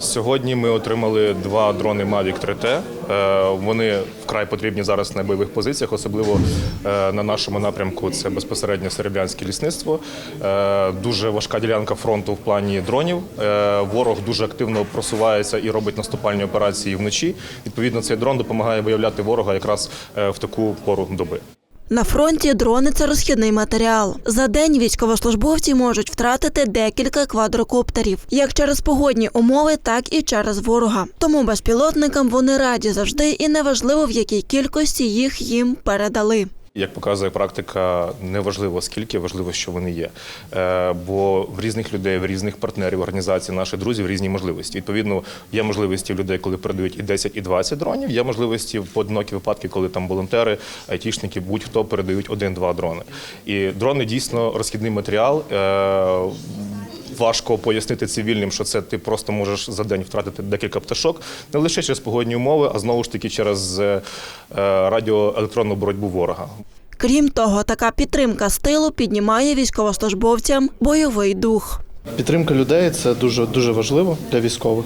Сьогодні ми отримали два дрони Mavic 3T. Е, Вони вкрай потрібні зараз на бойових позиціях, особливо е, на нашому напрямку. Це безпосередньо серебрянське лісництво. Е, Дуже важка ділянка фронту в плані дронів. Ворог дуже активно просувається і робить наступальні операції вночі. Відповідно, цей дрон допомагає виявляти ворога якраз в таку пору доби. На фронті дрони це розхідний матеріал. За день військовослужбовці можуть втратити декілька квадрокоптерів, як через погодні умови, так і через ворога. Тому безпілотникам вони раді завжди, і неважливо в якій кількості їх їм передали. Як показує практика, не важливо скільки, важливо, що вони є. Е, Бо в різних людей, в різних партнерів, організацій, наших друзів різні можливості. Відповідно, є можливості в людей, коли передають і 10, і 20 дронів. Є можливості в поодинокі випадки, коли там волонтери, айтішники, будь-хто передають один-два дрони. І дрони дійсно розхідний матеріал. Важко пояснити цивільним, що це ти просто можеш за день втратити декілька пташок, не лише через погодні умови, а знову ж таки через е, е, радіоелектронну боротьбу ворога. Крім того, така підтримка стилу піднімає військовослужбовцям бойовий дух. Підтримка людей це дуже дуже важливо для військових.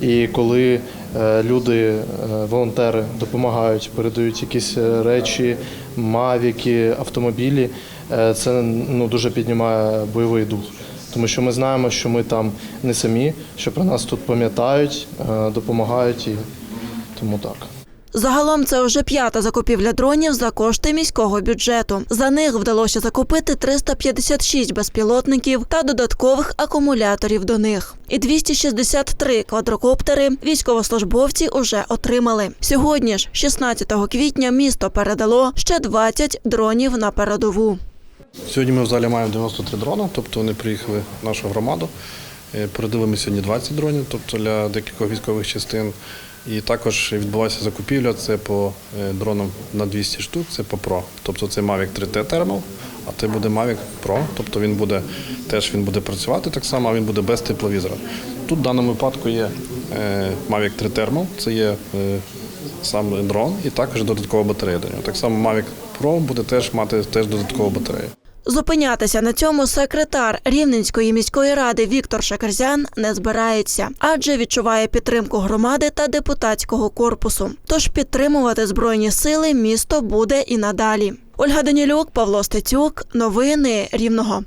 І коли е, люди, волонтери допомагають, передають якісь речі, мавіки, автомобілі, це ну дуже піднімає бойовий дух. Тому що ми знаємо, що ми там не самі, що про нас тут пам'ятають, е, допомагають і тому так. Загалом це вже п'ята закупівля дронів за кошти міського бюджету. За них вдалося закупити 356 безпілотників та додаткових акумуляторів до них. І 263 квадрокоптери військовослужбовці уже отримали. Сьогодні ж, 16 квітня, місто передало ще 20 дронів на передову. Сьогодні ми в залі маємо 93 дрона, тобто вони приїхали в нашу громаду. Е, Передали ми сьогодні 20 дронів, тобто для декількох військових частин. І також відбулася закупівля це по е, дронам на 200 штук, це по Pro. Тобто це Mavic 3T Thermal, а це буде Mavic Pro, тобто він буде теж він буде працювати так само, а він буде без тепловізора. Тут в даному випадку є е, Mavic 3 Thermal, це є сам дрон і також додаткова батарея до нього. Так само Mavic Pro буде теж мати теж додаткову батарею. Зупинятися на цьому секретар Рівненської міської ради Віктор Шакерзян не збирається, адже відчуває підтримку громади та депутатського корпусу. Тож підтримувати збройні сили місто буде і надалі. Ольга Данілюк, Павло Стецюк, новини Рівного.